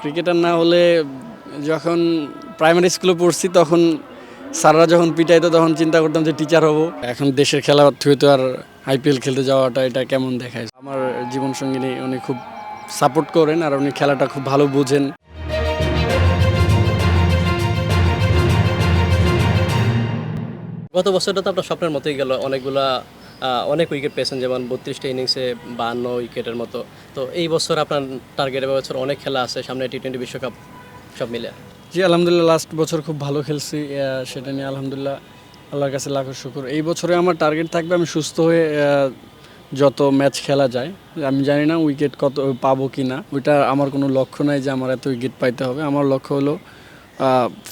Cricketer না হলে যখন প্রাইমারি স্কুলে পড়ছি তখন স্যাররা যখন পিটাইতো তখন চিন্তা করতাম যে টিচার হব। এখন দেশের খেলা থুয়ে তো আর আইপিএল খেলতে যাওয়াটা এটা কেমন দেখায়? আমার জীবন সঙ্গিনী উনি খুব সাপোর্ট করেন আর উনি খেলাটা খুব ভালো বোঝেন। গত বছরটা তো আপনার স্বপ্নের মতোই গেল। অনেকগুলা অনেক উইকেট পেয়েছেন, যেমন বত্রিশটা ইনিংসে বান্ন উইকেটের মতো। তো এই বছর আপনার টার্গেট বছর অনেক খেলা আছে, সামনে টি টোয়েন্টি বিশ্বকাপ সব মিলে। জি, আলহামদুলিল্লাহ লাস্ট বছর খুব ভালো খেলছি সেটা নিয়ে আলহামদুলিল্লাহ আল্লাহর কাছে লাখো শুকুর। এই বছরে আমার টার্গেট থাকবে, আমি সুস্থ হয়ে যত ম্যাচ খেলা যায়, আমি জানি না উইকেট কত, পাবো কি না ওইটা আমার কোনো লক্ষ্য নাই যে আমার এত উইকেট পাইতে হবে। আমার লক্ষ্য হলো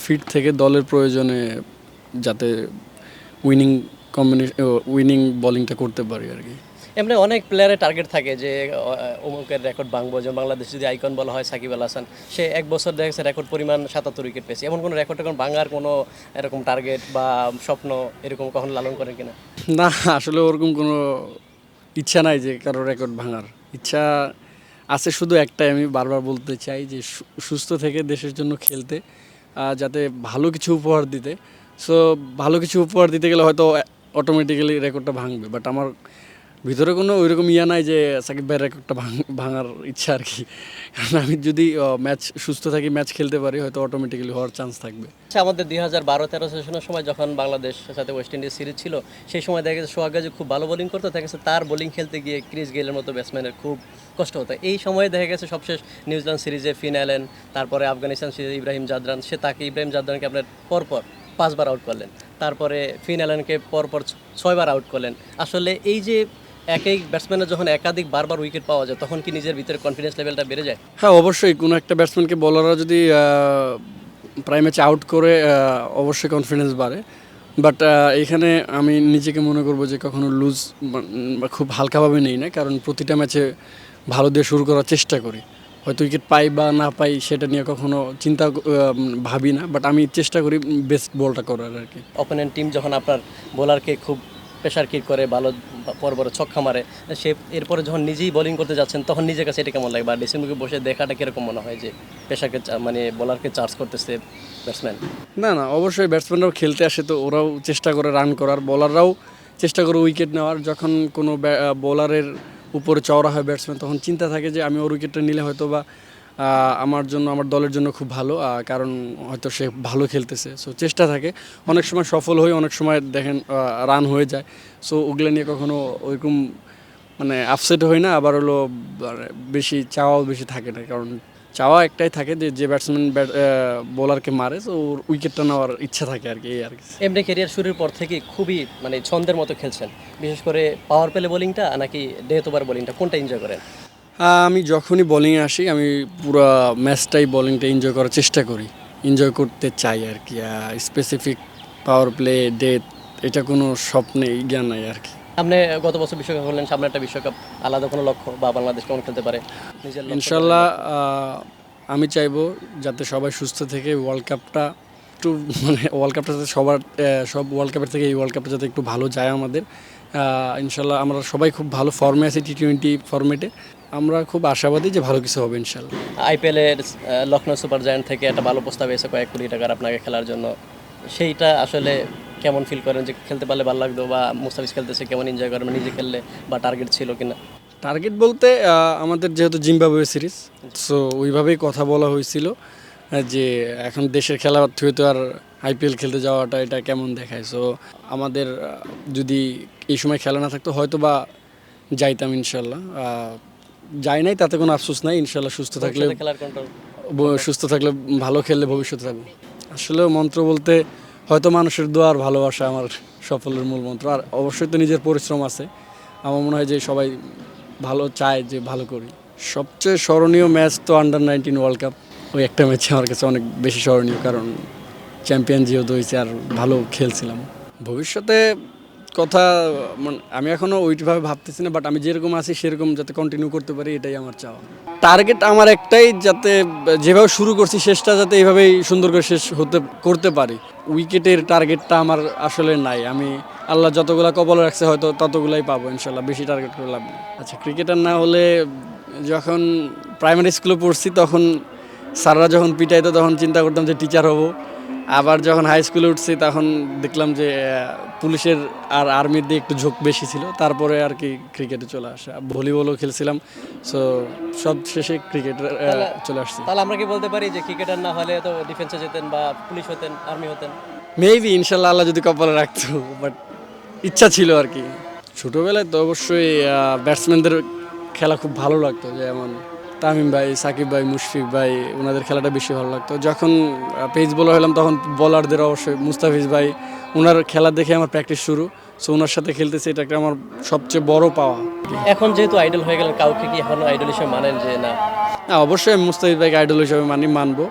ফিট থেকে দলের প্রয়োজনে যাতে উইনিং কম্বিনেশন উইনিং বোলিংটা করতে পারি আর কি। এমনি অনেক প্লেয়ারের টার্গেট থাকে যে অমুকের রেকর্ড ভাঙবো। যেমন বাংলাদেশ যদি আইকন বলা হয় সাকিব আল হাসান সে এক বছর দেখা গেছে রেকর্ড পরিমাণ সাতাত্তর উইকেট পেয়েছে। এমন কোনো রেকর্ড এখন ভাঙার কোনো এরকম টার্গেট বা স্বপ্ন এরকম কখন লালন করেন কিনা? না আসলে ওরকম কোনো ইচ্ছা নাই যে কারও রেকর্ড ভাঙার। ইচ্ছা আছে শুধু একটাই আমি বারবার বলতে চাই যে সুস্থ থেকে দেশের জন্য খেলতে যাতে ভালো কিছু উপহার দিতে। সো ভালো কিছু উপহার দিতে গেলে হয়তো অটোমেটিক্যালি রেকর্ডটা ভাঙবে। বাট আমার ভিতরে কোনো ওইরকম ইয়া নাই যে সাকিব ভাইয়ের রেকর্ডটা ভাঙার ইচ্ছা আর কি। কারণ আমি যদি ম্যাচ সুস্থ থাকি ম্যাচ খেলতে পারি, হয়তো অটোমেটিক্যালি হওয়ার চান্স থাকবে। আচ্ছা আমাদের দুই হাজার বারো তেরো সেশনের সময় যখন বাংলাদেশ সাথে ওয়েস্ট ইন্ডিজ সিরিজ ছিল, সেই সময় দেখা গেছে সোহাগ গাজী খুব ভালো বোলিং করতো। দেখা গেছে তার বোলিং খেলতে গিয়ে ক্রিস গেলের মতো ব্যাটসম্যানের খুব কষ্ট হতো। এই সময়ে দেখা গেছে সবশেষ নিউজিল্যান্ড সিরিজে ফিন অ্যালেন তারপরে আফগানিস্তান সিরিজে ইব্রাহিম জাদরান সে তাকে ইব্রাহিম জাদরানকে আপনার পরপর পাঁচবার আউট করলেন। তারপরে ফিন অ্যালেনকে পরপর ছয়বার আউট করলেন। আসলে এই যে এক এক ব্যাটসম্যানের যখন একাধিক বারবার উইকেট পাওয়া যায়, তখন কি নিজের ভিতরে কনফিডেন্স লেভেলটা বেড়ে যায়? হ্যাঁ অবশ্যই। কোনো একটা ব্যাটসম্যানকে বলাররা যদি প্রায় ম্যাচে আউট করে অবশ্যই কনফিডেন্স বাড়ে। বাট এখানে আমি নিজেকে মনে করব যে কখনো লুজ খুব হালকাভাবে নেই না, কারণ প্রতিটা ম্যাচে ভালো দিয়ে শুরু করার চেষ্টা করি। হয়তো উইকেট পাই বা না পাই সেটা নিয়ে কখনো চিন্তা ভাবি না বাট আমি চেষ্টা করি বেস্ট বলটা করার আর কি। অপোনেন্ট টিম যখন আপনার বোলারকে খুব প্রেশার কিক করে ভালো পর বড় ছক্কা মারে সে এরপরে যখন নিজেই বোলিং করতে যাচ্ছেন তখন নিজের কাছে এটা কেমন লাগে? বা ডিসিমুখে বসে দেখাটা কীরকম মনে হয় যে পেশাকে মানে বোলারকে চার্জ করতেছে ব্যাটসম্যান না না অবশ্যই ব্যাটসম্যানরাও খেলতে আসে তো ওরাও চেষ্টা করে রান করার বোলাররাও চেষ্টা করে উইকেট নেওয়ার। যখন কোনো বোলারের উপরে চওড়া হয় ব্যাটসম্যান তখন চিন্তা থাকে যে আমি ওর উইকেটটা নিলে হয়তো বা আমার জন্য, আমার দলের জন্য খুব ভালো কারণ হয়তো সে ভালো খেলতেছে। সো চেষ্টা থাকে। অনেক সময় সফল হয়ে অনেক সময় দেখেন রান হয়ে যায়। সো ওগুলো নিয়ে কখনো ওইরকম মানে আপসেট হয় না, আবার হলো বেশি চাওয়াও বেশি থাকে না, কারণ চাওয়া একটাই থাকে যে যে ব্যাটসম্যান ব্যাট বোলারকে মারে তো ওর উইকেটটা নেওয়ার ইচ্ছা থাকে আর কি এই আর কি। এমনি ক্যারিয়ার শুরুর পর থেকে খুবই মানে ছন্দের মতো খেলছেন। বিশেষ করে পাওয়ার পেলে বোলিংটা নাকি ডেথ ওভার বোলিংটা কোনটা এনজয় করেন? আমি যখনই বোলিংয়ে আসি আমি পুরো ম্যাচটাই বোলিংটা এনজয় করার চেষ্টা করি। এনজয় করতে চাই আর কি স্পেসিফিক পাওয়ার প্লে ডেথ এটা কোনো স্বপ্নে জ্ঞান নাই আর কি। সামনে গত বছর বিশ্বকাপ করলেন সামনে একটা বিশ্বকাপ আলাদা কোনো লক্ষ্য বা বাংলাদেশ কেমন খেলতে পারে? নিজের ইনশাল্লাহ আমি চাইব যাতে সবাই সুস্থ থেকে ওয়ার্ল্ড কাপটা একটু মানে ওয়ার্ল্ড কাপটা যাতে সবার সব ওয়ার্ল্ড কাপের থেকে এই ওয়ার্ল্ড কাপটা যাতে একটু ভালো যায় আমাদের। ইনশাল্লাহ আমরা সবাই খুব ভালো ফর্মে আছি টি টোয়েন্টি ফর্মেটে আমরা খুব আশাবাদী যে ভালো কিছু হবে ইনশাল্লাহ। আইপিএলের লখনৌ সুপার জায়ান্ট থেকে একটা ভালো প্রস্তাব এসে কয়েক কোটি টাকার আপনাকে খেলার জন্য। সেইটা আসলে কেমন ফিল করেন যে খেলতে পারলে ভালো লাগতো বা মুস্তাফিজ খেলতেছে কেমন এনজয় করেন? নিজে খেললে বা টার্গেট ছিল কিনা? টার্গেট বলতে আমাদের যেহেতু জিম্বাবুয়ে সিরিজ সো ওইভাবেই কথা বলা হয়েছিল যে এখন দেশের খেলা থুয়ে তো আর আইপিএল খেলতে যাওয়াটা এটা কেমন দেখায়? সো আমাদের যদি এই সময় খেলা না থাকতো হয়তো বা যাইতাম ইনশাল্লাহ। যাই নাই তাতে কোনো আফসোস নাই ইনশাল্লাহ সুস্থ থাকলে সুস্থ থাকলে ভালো খেললে ভবিষ্যতে থাকব। আসলে মন্ত্র বলতে হয়তো মানুষের দোয়ার ভালোবাসা আমার সফলের মূল মন্ত্র। আর অবশ্যই তো নিজের পরিশ্রম আছে। আমার মনে হয় যে সবাই ভালো চায় যে ভালো করি। সবচেয়ে স্মরণীয় ম্যাচ তো আন্ডার নাইনটিন ওয়ার্ল্ড কাপ ওই একটা ম্যাচে আমার কাছে অনেক বেশি স্মরণীয় কারণ চ্যাম্পিয়ন যেহেতু হয়েছে আর ভালো খেলছিলাম। ভবিষ্যতে কথা মানে আমি এখনও ওইভাবে ভাবতেছি না বাট আমি যেরকম আছি সেরকম যাতে কন্টিনিউ করতে পারি, এটাই আমার চাওয়া। টার্গেট আমার একটাই যাতে যেভাবে শুরু করছি, শেষটা যাতে এইভাবেই সুন্দর করে শেষ হতে, করতে পারি। উইকেটের টার্গেটটা আমার আসলে নাই। আমি আল্লাহ যতগুলা কবল রাখছে হয়তো ততগুলাই পাবো, ইনশাল্লাহ। বেশি টার্গেট করে লাভ নেই। আচ্ছা ক্রিকেটার না হলে যখন প্রাইমারি স্কুলে পড়ছি তখন স্যাররা যখন পিটাইতো তখন চিন্তা করতাম যে টিচার হব। আবার যখন হাই স্কুলে উঠছি তখন দেখলাম যে পুলিশের আর আর্মির দিয়ে একটু ঝোঁক বেশি ছিল। তারপরে আর কি ক্রিকেটে চলে আসে। ভলিবলও খেলছিলাম। সো সব শেষে ক্রিকেটে চলে আসছি। তাহলে আমরা কি বলতে পারি যে ক্রিকেটার না হলে তো ডিফেন্সে যেতেন বা পুলিশ হতেন আর্মি হতেন? মেবি ইনশাল্লাহ আল্লাহ যদি কপালে রাখতো বাট ইচ্ছা ছিল আর কি। ছোটোবেলায় তো অবশ্যই ব্যাটসম্যানদের খেলা খুব ভালো লাগতো যেমন তামিম ভাই সাকিব ভাই মুশফিক ভাই ওনাদের খেলাটা বেশি ভালো লাগতো। যখন পেজ বলার হলাম তখন বলারদের অবশ্যই মুস্তাফিজ ভাই ওনার খেলা দেখে আমার প্র্যাকটিস শুরু। সো ওনার সাথে খেলতেছি এটা একটা আমার সবচেয়ে বড় পাওয়া। এখন যেহেতু আইডল হয়ে গেলেন কাউকে কি এখন আইডল হিসেবে মানেন যে না? না অবশ্যই আমি মুস্তাফিজ ভাইকে আইডল হিসাবে মানি মানবো।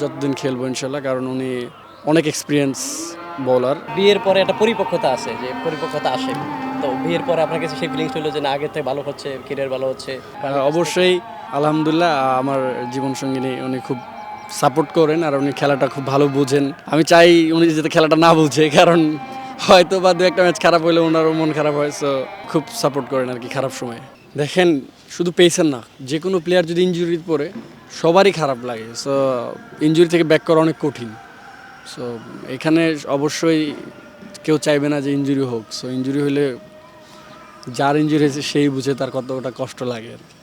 যতদিন খেলব ইনশাল্লাহ কারণ উনি অনেক এক্সপিরিয়েন্স বোলার বিয়ের পরে একটা পরিপক্কতা আছে যে পরিপক্কতা আসে। তো বিয়ের পরে আপনার কাছে সেই ফিলিংস হলো যে না, আগের থেকে ভালো হচ্ছে কেরিয়ার ভালো হচ্ছে? অবশ্যই, আলহামদুলিল্লাহ, আমার জীবনসঙ্গিনী উনি খুব সাপোর্ট করেন আর উনি খেলাটা খুব ভালো বোঝেন। আমি চাই উনি যাতে খেলাটা না বুঝে, কারণ হয়তো বা দু একটা ম্যাচ খারাপ হলে ওনারও মন খারাপ হয় সো খুব সাপোর্ট করেন আর কি খারাপ সময়ে। দেখেন, শুধু পেয়েছেন না, যে কোনো প্লেয়ার যদি ইঞ্জুরি পড়ে সবারই খারাপ লাগে সো ইঞ্জুরি থেকে ব্যাক করা অনেক কঠিন। সো এখানে অবশ্যই কেউ চাইবে না যে ইঞ্জুরি হোক সো ইঞ্জুরি হলে যার ইঞ্জুরি হয়েছে সেই বুঝে তার কতটা কষ্ট লাগে আর কি।